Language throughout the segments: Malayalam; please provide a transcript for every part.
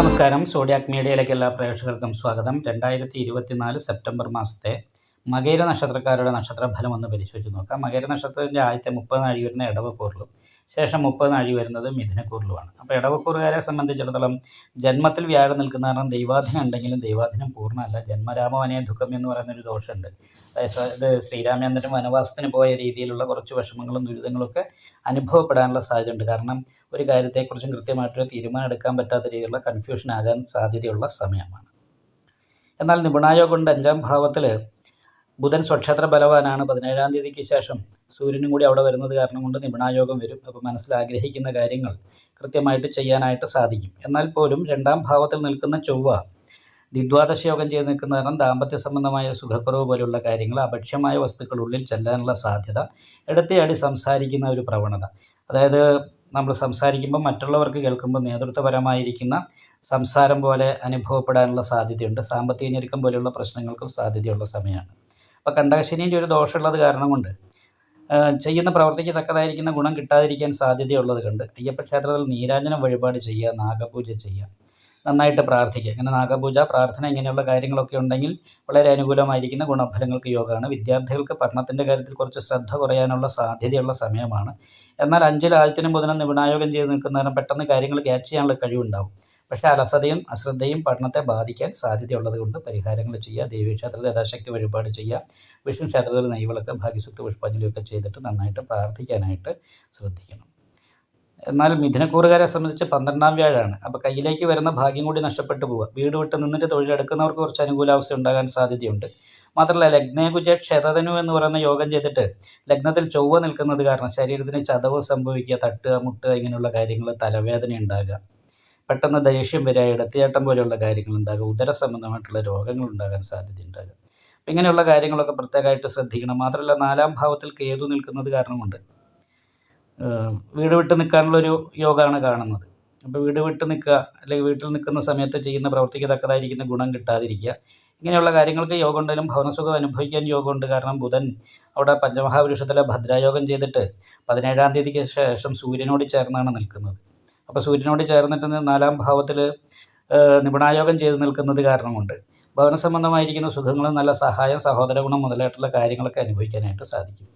നമസ്കാരം. സോഡിയാക് മീഡിയയിലേക്ക് എല്ലാ പ്രേക്ഷകർക്കും സ്വാഗതം. രണ്ടായിരത്തി ഇരുപത്തിനാല് സെപ്റ്റംബർ മാസത്തെ മകേര നക്ഷത്രക്കാരുടെ നക്ഷത്രഫലം ഒന്ന് പരിശോധിച്ച് നോക്കാം. മകേര നക്ഷത്രത്തിന്റെ ആദ്യത്തെ മുപ്പത് നാഴി വരുന്ന ഇടവക്കൂറിലും ശേഷം മുപ്പത് നാഴി വരുന്നത് മിഥുനക്കൂറിലുമാണ്. അപ്പോൾ ഇടവക്കൂറുകാരെ സംബന്ധിച്ചിടത്തോളം ജന്മത്തിൽ വ്യാഴം നിൽക്കുന്ന കാരണം ദൈവാധീനം ഉണ്ടെങ്കിലും ദൈവാധീനം പൂർണമല്ല. ജന്മരാമവനെ ദുഃഖം എന്ന് പറയുന്നൊരു ദോഷമുണ്ട്. അതായത് ശ്രീരാമചന്ദ്രൻ വനവാസത്തിന് പോയ രീതിയിലുള്ള കുറച്ച് വിഷമങ്ങളും ദുരിതങ്ങളൊക്കെ അനുഭവപ്പെടാനുള്ള സാധ്യതയുണ്ട്. കാരണം ഒരു കാര്യത്തെക്കുറിച്ചും കൃത്യമായിട്ടൊരു തീരുമാനം എടുക്കാൻ പറ്റാത്ത രീതിയിലുള്ള കൺഫ്യൂഷൻ ആകാൻ സാധ്യതയുള്ള സമയമാണ്. എന്നാൽ നിപുണായോഗ കൊണ്ട് അഞ്ചാം ഭാവത്തിൽ ബുധൻ സ്വക്ഷേത്ര ബലവാനാണ്. പതിനേഴാം തീയതിക്ക് ശേഷം സൂര്യനും കൂടി അവിടെ വരുന്നത് കാരണം കൊണ്ട് നിപുണായോഗം വരും. അപ്പോൾ മനസ്സിൽ ആഗ്രഹിക്കുന്ന കാര്യങ്ങൾ കൃത്യമായിട്ട് ചെയ്യാനായിട്ട് സാധിക്കും. എന്നാൽ പോലും രണ്ടാം ഭാവത്തിൽ നിൽക്കുന്ന ചൊവ്വ ദ്വിദ്വാദശ യോഗം ചെയ്ത് നിൽക്കുന്ന കാരണം ദാമ്പത്യ സംബന്ധമായ സുഖക്കുറവ് പോലുള്ള കാര്യങ്ങൾ അഭക്ഷ്യമായ വസ്തുക്കൾ ഉള്ളിൽ ചെല്ലാനുള്ള സാധ്യത എടുത്തയാടി സംസാരിക്കുന്ന ഒരു പ്രവണത. അതായത് നമ്മൾ സംസാരിക്കുമ്പോൾ മറ്റുള്ളവർക്ക് കേൾക്കുമ്പോൾ നേതൃത്വപരമായിരിക്കുന്ന സംസാരം പോലെ അനുഭവപ്പെടാനുള്ള സാധ്യതയുണ്ട്. സാമ്പത്തിക ഞെരുക്കം പോലെയുള്ള പ്രശ്നങ്ങൾക്കും സാധ്യതയുള്ള സമയമാണ്. അപ്പോൾ കണ്ടകശനീന്റെ ഒരു ദോഷമുള്ളത് കാരണം കൊണ്ട് ചെയ്യുന്ന പ്രവൃത്തിക്ക് തക്കതായിരിക്കുന്ന ഗുണം കിട്ടാതിരിക്കാൻ സാധ്യതയുള്ളത് കണ്ട് അയ്യപ്പ ക്ഷേത്രത്തിൽ നീരാഞ്ജനം വഴിപാട് ചെയ്യുക നാഗപൂജ ചെയ്യുക. നന്നായിട്ട് പ്രാർത്ഥിക്കുക. ഇങ്ങനെ നാഗപൂജ പ്രാർത്ഥന ഇങ്ങനെയുള്ള കാര്യങ്ങളൊക്കെ ഉണ്ടെങ്കിൽ വളരെ അനുകൂലമായിരിക്കുന്ന ഗുണഫലങ്ങൾക്ക് യോഗമാണ്. വിദ്യാർത്ഥികൾക്ക് പഠനത്തിന്റെ കാര്യത്തിൽ കുറച്ച് ശ്രദ്ധ കുറയാനുള്ള സാധ്യതയുള്ള സമയമാണ്. എന്നാൽ അഞ്ചിൽ ആദ്യത്തിനും ബുധനും നിപുണായോഗം ചെയ്ത് നിൽക്കുന്നതിനും പെട്ടെന്ന് കാര്യങ്ങൾ ക്യാച്ച് ചെയ്യാനുള്ള കഴിവുണ്ടാവും. പക്ഷേ അലസതയും അശ്രദ്ധയും പഠനത്തെ ബാധിക്കാൻ സാധ്യതയുള്ളത് കൊണ്ട് പരിഹാരങ്ങൾ ചെയ്യുക ദേവീക്ഷേത്രത്തിൽ യഥാശക്തി വഴിപാട് ചെയ്യുക വിഷ്ണു ക്ഷേത്രത്തിൽ നെയ്വിളക്ക് ഭാഗ്യസുക്ത പുഷ്പാഞ്ജലിയൊക്കെ ചെയ്തിട്ട് നന്നായിട്ട് പ്രാർത്ഥിക്കാനായിട്ട് ശ്രദ്ധിക്കണം. എന്നാൽ മിഥുനക്കൂറുകാരെ സംബന്ധിച്ച് പന്ത്രണ്ടാം വ്യാഴാണ്. അപ്പോൾ കയ്യിലേക്ക് വരുന്ന ഭാഗ്യം കൂടി നഷ്ടപ്പെട്ടു പോവുക. വീട് വിട്ട് നിന്നിട്ട് തൊഴിലെടുക്കുന്നവർക്ക് കുറച്ച് അനുകൂലാവസ്ഥ ഉണ്ടാകാൻ സാധ്യതയുണ്ട്. മാത്രമല്ല ലഗ്നേകുജ ക്ഷതധനു എന്ന് പറയുന്ന യോഗം ചെയ്തിട്ട് ലഗ്നത്തിൽ ചൊവ്വ നിൽക്കുന്നത് കാരണം ശരീരത്തിന് ചതവ് സംഭവിക്കുക തട്ടുക മുട്ടുക ഇങ്ങനെയുള്ള കാര്യങ്ങൾ തലവേദന ഉണ്ടാകുക. പെട്ടെന്ന് ദേഷ്യം വരിക ഇടത്തിയേട്ടം പോലെയുള്ള കാര്യങ്ങൾ ഉണ്ടാകുക ഉദര സംബന്ധമായിട്ടുള്ള രോഗങ്ങൾ ഉണ്ടാകാൻ സാധ്യതയുണ്ടാകും. അപ്പം ഇങ്ങനെയുള്ള കാര്യങ്ങളൊക്കെ പ്രത്യേകമായിട്ട് ശ്രദ്ധിക്കണം. മാത്രമല്ല നാലാം ഭാവത്തിൽ കേതു നിൽക്കുന്നത് കാരണമുണ്ട്. വീട് വിട്ട് നിൽക്കാനുള്ളൊരു യോഗമാണ് കാണുന്നത്. അപ്പോൾ വീട് വിട്ട് നിൽക്കുക അല്ലെങ്കിൽ വീട്ടിൽ നിൽക്കുന്ന സമയത്ത് ചെയ്യുന്ന പ്രവൃത്തിക്ക് തക്കതായിരിക്കുന്ന ഗുണം കിട്ടാതിരിക്കുക. ഇങ്ങനെയുള്ള കാര്യങ്ങൾക്ക് യോഗം ഉണ്ടെങ്കിലും ഭവനസുഖം അനുഭവിക്കാൻ യോഗമുണ്ട്. കാരണം ബുധൻ അവിടെ പഞ്ചമഹാപുരുഷത്തിലെ ഭദ്രായോഗം ചെയ്തിട്ട് പതിനേഴാം തീയതിക്ക് ശേഷം സൂര്യനോട് ചേർന്നാണ് നിൽക്കുന്നത്. അപ്പോൾ സൂര്യനോട് ചേർന്നിട്ട് നാലാം ഭാവത്തിൽ നിപുണായോഗം ചെയ്ത് നിൽക്കുന്നത് കാരണം കൊണ്ട് ഭവന സംബന്ധമായിരിക്കുന്ന സുഖങ്ങളും നല്ല സഹായം സഹോദര ഗുണം മുതലായിട്ടുള്ള കാര്യങ്ങളൊക്കെ അനുഭവിക്കാനായിട്ട് സാധിക്കും.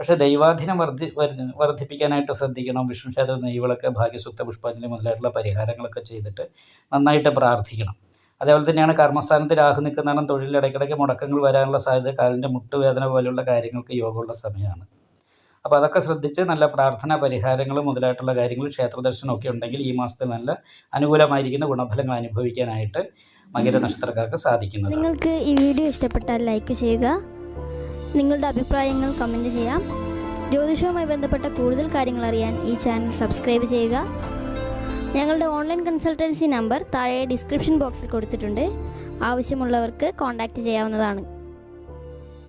പക്ഷേ ദൈവാധീനം വർദ്ധി- വർദ്ധിപ്പിക്കാനായിട്ട് ശ്രദ്ധിക്കണം. വിഷ്ണു ക്ഷേത്ര നെയ്വിളക്ക് ഭാഗ്യസുക്ത പുഷ്പാഞ്ജലി മുതലായിട്ടുള്ള പരിഹാരങ്ങളൊക്കെ ചെയ്തിട്ട് നന്നായിട്ട് പ്രാർത്ഥിക്കണം. അതേപോലെ തന്നെയാണ് കർമ്മസ്ഥാനത്ത് രാഹു നിൽക്കുന്നതാണ് തൊഴിലിൽ ഇടയ്ക്കിടയ്ക്ക് മുടക്കങ്ങൾ വരാനുള്ള സാധ്യത കാലിന്റെ മുട്ടുവേദന പോലെയുള്ള കാര്യങ്ങൾക്ക് യോഗമുള്ള സമയമാണ്. അപ്പോൾ അതൊക്കെ ശ്രദ്ധിച്ച് നല്ല പ്രാർത്ഥന പരിഹാരങ്ങൾ മുതലായിട്ടുള്ള കാര്യങ്ങൾ ക്ഷേത്ര ദർശനമൊക്കെ ഉണ്ടെങ്കിൽ ഈ മാസത്തിൽ നല്ല അനുകൂലമായിരിക്കുന്ന ഗുണഫലങ്ങൾ അനുഭവിക്കാനായിട്ട് മകര നക്ഷത്രക്കാർക്ക് സാധിക്കുന്നു നിങ്ങൾക്ക് ഈ വീഡിയോ ഇഷ്ടപ്പെട്ടാൽ ലൈക്ക് ചെയ്യുക. നിങ്ങളുടെ അഭിപ്രായങ്ങൾ കമന്റ് ചെയ്യാം. ജ്യോതിഷവുമായി ബന്ധപ്പെട്ട കൂടുതൽ കാര്യങ്ങൾ അറിയാൻ ഈ ചാനൽ സബ്സ്ക്രൈബ് ചെയ്യുക. ഞങ്ങളുടെ ഓൺലൈൻ കൺസൾട്ടൻസി നമ്പർ താഴെ ഡിസ്ക്രിപ്ഷൻ ബോക്സിൽ കൊടുത്തിട്ടുണ്ട്. ആവശ്യമുള്ളവർക്ക് കോൺടാക്റ്റ് ചെയ്യാവുന്നതാണ്.